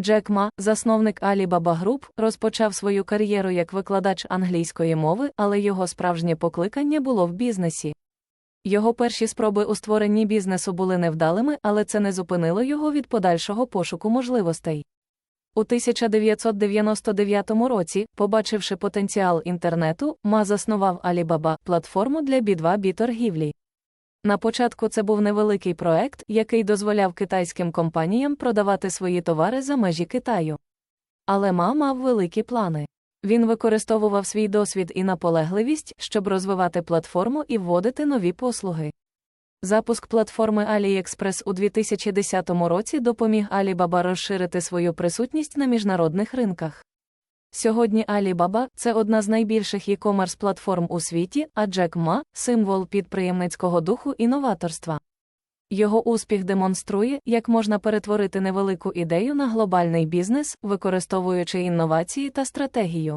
Джек Ма, засновник Alibaba Group, розпочав свою кар'єру як викладач англійської мови, але його справжнє покликання було в бізнесі. Його перші спроби у створенні бізнесу були невдалими, але це не зупинило його від подальшого пошуку можливостей. У 1999 році, побачивши потенціал інтернету, Ма заснував Alibaba – платформу для B2B торгівлі. На початку це був невеликий проект, який дозволяв китайським компаніям продавати свої товари за межі Китаю. Але Ма мав великі плани. Він використовував свій досвід і наполегливість, щоб розвивати платформу і вводити нові послуги. Запуск платформи AliExpress у 2010 році допоміг Alibaba розширити свою присутність на міжнародних ринках. Сьогодні Alibaba – це одна з найбільших e-commerce платформ у світі, а Джек Ма – символ підприємницького духу і новаторства. Його успіх демонструє, як можна перетворити невелику ідею на глобальний бізнес, використовуючи інновації та стратегію.